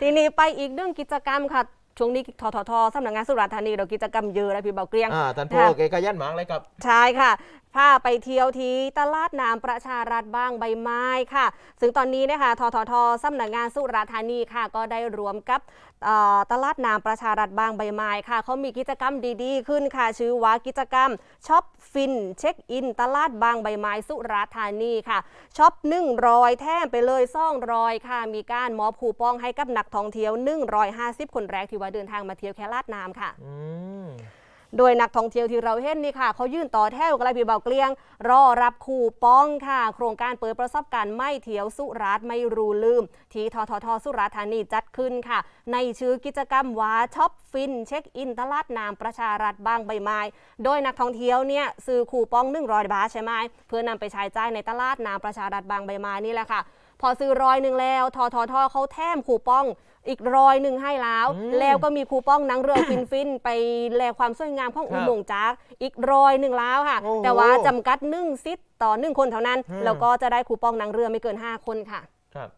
ทีนี้ไปอีกเรื่องกิจกรรมค่ะ ช่วงนี้ทททสำนักงานสุราษฎร์ธานีเรากิจกรรมเยอะนะพี่เบาเกรียงอ่าท่านพ่อเกขยันหมากเลยครับ ใช่ค่ะพาไปเที่ยวที่ตลาดน้ำประชารัฐบ้างใบไม้ค่ะ ซึ่งตอนนี้นะคะทททสำนักงานสุราษฎร์ธานีค่ะ ก็ได้รวมกับตลาดน้ำประชารัฐบางใบไม้ค่ะเขามีกิจกรรมดีๆ ขึ้นค่ะ ชื่อว่ากิจกรรมช็อปฟินเช็คอิน ตลาดบางใบไม้สุราษฎร์ธานีค่ะช็อป100แถมไปเลยซ่องรอยค่ะ มีการมอบคูปองให้กับนักท่องเที่ยว150คนแรกที่ว่าเดินทางมาเที่ยวแค่ลาดน้ำค่ะอื โดยนักท่องเที่ยวที่เราเห็นนี่ค่ะเขายื่นต่อแถวกันเลยพี่เบาเกลียง รอรับคูปองค่ะ โครงการเปิดประสบการณ์ไม่เที่ยวสุราษฎร์ไม่รู้ลืม ที่ทททสุราษฎร์ธานีจัดขึ้นค่ะ ในชื่อกิจกรรมว่าช็อปฟิน เช็คอินตลาดน้ำประชารัฐบางใบไม้ โดยนักท่องเที่ยวเนี่ยซื้อคูปอง100บาทใช่ไหมเพื่อนำไปใช้จ่ายในตลาดน้ำประชารัฐบางใบไม้นี่แหละค่ะ พอซื้อร้อยหนึ่งแล้วทททเขาแถมคูปองอีกร้อยหนึ่งให้แล้วอืมแล้วก็มีคูปองหนังเรือฟินฟินไปแลความสวยงามของครับอุโมงค์จากอีกร้อยหนึ่งแล้วค่ะโอ้โหแต่ว่าจำกัดหนึ่งซิทต่อหนึ่งคนเท่านั้นอืมแล้วก็จะได้คูปองหนังเรือไม่เกิน 5 คนค่ะครับ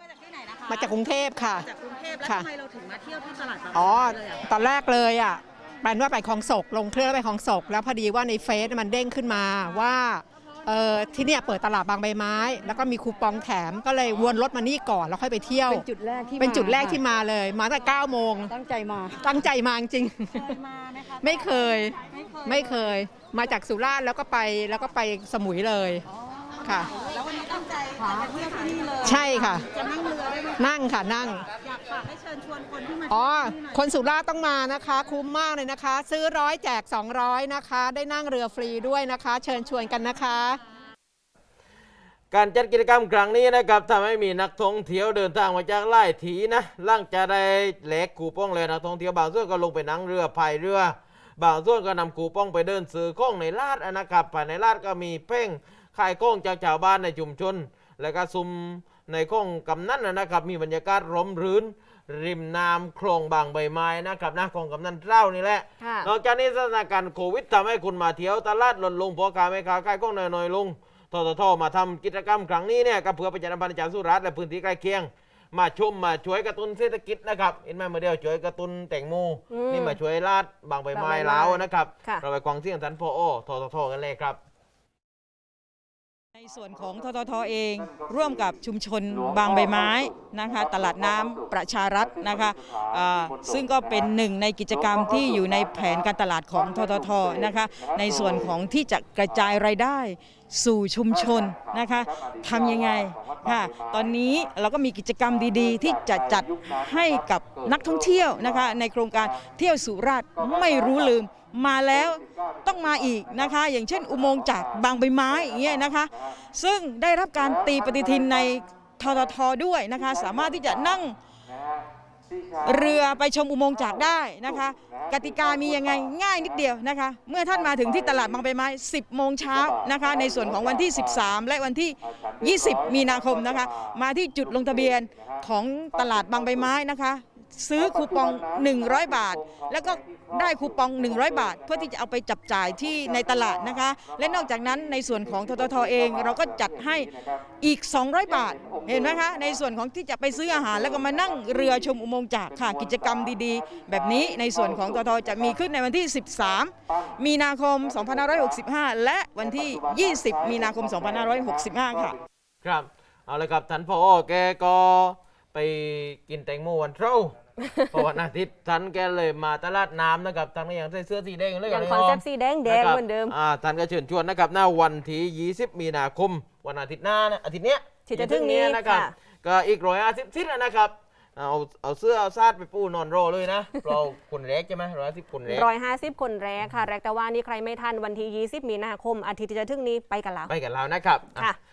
มาจากที่ไหนนะคะมาจากกรุงเทพค่ะจากกรุงเทพแล้วค่ะทำไมเราถึงมาเที่ยวที่ตลาดบางอ๋อเลยอะตอนแรกเลยอะแปลนว่าไปคลองศกลงเครื่องแล้วไปคลองศกแล้วพอดีว่าในเฟซมันเด้งขึ้นมาว่าเออ ที่เนี่ยเปิดตลาดบางใบไม้ แล้วก็มีคูปองแถมก็เลยวนรถมานี่ก่อนแล้วค่อยไปเที่ยว เป็นจุดแรกที่เป็นจุดแรกมาที่มาเลย มาตั้งแต่9โมงตั้งใจมา ตั้งใจมาจริง เคยมาไหมคะไม่เคย ไม่เคยไม่เคยมาจากสุราษฎร์แล้วก็ไปแล้วก็ไปสมุยเลยอ๋อ ค่ะ แล้ววันนี้ตั้งใจจะมาเที่ยวที่นี่เลยใช่ค่ะ จะนั่งเรือได้ไหมนั่งค่ะนั่ง อยากฝากให้เชิญชวนคนที่มาอ๋อเที่ยวที่นี่หน่อยคนสุราษฎร์ต้องมานะคะ คุ้มมากเลยนะคะ ซื้อร้อยแจก 200 นะคะ ได้นั่งเรือฟรีด้วยนะคะ เชิญชวนกันนะคะ การจัดกิจกรรมครั้งนี้นะครับทำให้มีนักท่องเที่ยวเดินทางมาจากหลายทีนะหล่างจะได้แหลกคูปองเลยนักท่องเที่ยวบางส่วนก็ลงไปนั่งเรือพายเรือ บางส่วนก็นำคูปองไปเดินซื้อของในลาดนะครับภายในลาดก็มีเพ่งขายของจากชาวบ้านในชุมชน แล้วก็ซุมในข้องกำนันนะครับ มีบรรยากาศร่มรื่น ริมน้ำคลองบางใบไม้นะครับนะของกำนันเจ้านี่แหละค่ะนอกจากนี้สถานการณ์โควิดทำให้คุณมาเที่ยวตลาดลดลงเพราะการไม่ค้าขายของน้อยๆลงทททมาทำกิจกรรมครั้งนี้เนี่ยก็เพื่อประชาสัมพันธ์จากสุราษฎร์และพื้นที่ใกล้เคียงมาชมมาช่วยกระตุ้นเศรษฐกิจนะครับเห็นไหมเมื่อเดียวช่วยกระตุ้นแต่งโมอืมนี่มาช่วยลาดบางใบไม้บางใบไม้แล้วนะครับค่ะเราไปฟังเสียงท่านพอทททกันเลยครับ ในส่วนของทททเองร่วมกับชุมชนบางใบไม้นะคะตลาดน้ำประชารัฐนะคะซึ่งก็เป็นหนึ่งในกิจกรรมที่อยู่ในแผนการตลาดของทททนะคะในส่วนของที่จะกระจายรายได้ สู่ชุมชนนะคะทำยังไงค่ะตอนนี้เราก็มีกิจกรรมดีๆ ที่จะจัดให้กับนักท่องเที่ยวนะคะในโครงการเที่ยวสุราษฎร์ไม่รู้ลืมมาแล้วต้องมาอีกนะคะ อย่างเช่น อุโมงค์จากบางใบไม้อย่างเงี้ยนะคะ ซึ่งได้รับการตีปฏิทินในทททด้วยนะคะ สามารถที่จะนั่ง เรือไปชมอุโมงค์จากได้นะคะ กติกามียังไงง่ายนิดเดียวนะคะ เมื่อท่านมาถึงที่ตลาดบางใบไม้ 10 โมงเช้านะคะ ในส่วนของวันที่ 13 และวันที่ 20 มีนาคมนะคะ มาที่จุดลงทะเบียนของตลาดบางใบไม้นะคะ ซื้อคูปอง 100 บาท แล้วก็ได้คูปอง 100 บาท เพื่อที่จะเอาไปจับจ่ายที่ในตลาดนะคะ และนอกจากนั้นในส่วนของทททเอง เราก็จัดให้อีก 200 บาท เห็นไหมคะ ในส่วนของที่จะไปซื้ออาหารแล้วก็มานั่งเรือชมอุโมงค์จากค่ะกิจกรรมดีๆ แบบนี้ในส่วนของททจะมีขึ้นในวันที่ 13 มีนาคม 2565 และวันที่ 20 มีนาคม 2565 ค่ะ ครับ เอาเลยครับท่านพอแกก็ กินแตงโมวันเช้าเพราะวันอาทิตย์ท่านแกเลยมาตลาดน้ำนะครับท่านก็ยังใส่เสื้อสีแดงเลยอย่างกัคอนเซปต์สีแดงแดงะครับเหมือนเดิมอ่าท่านก็เชิญชวนนะครับหน้าวันที่20 มีนาคม วันอาทิตย์หน้านะอาทิตย์เนี้ยที่จะถึงนี้นะครับค่ะก็อีกร้อยอาทิตย์ทิศนะครับเอาเอาเสื้อเอาซาดไปปูนอนรอเลยนะเราคนแรกใช่ไหมร้อยอาทิตย์คนแรกร้อยห้าสิบคนแรกค่ะ แรกแต่ว่านี่ใครไม่ทันวันที่ 20 มีนาคม อาทิตย์ที่จะถึงนี้ไปกันแล้วไปกันแล้วนะครับอะค่ะ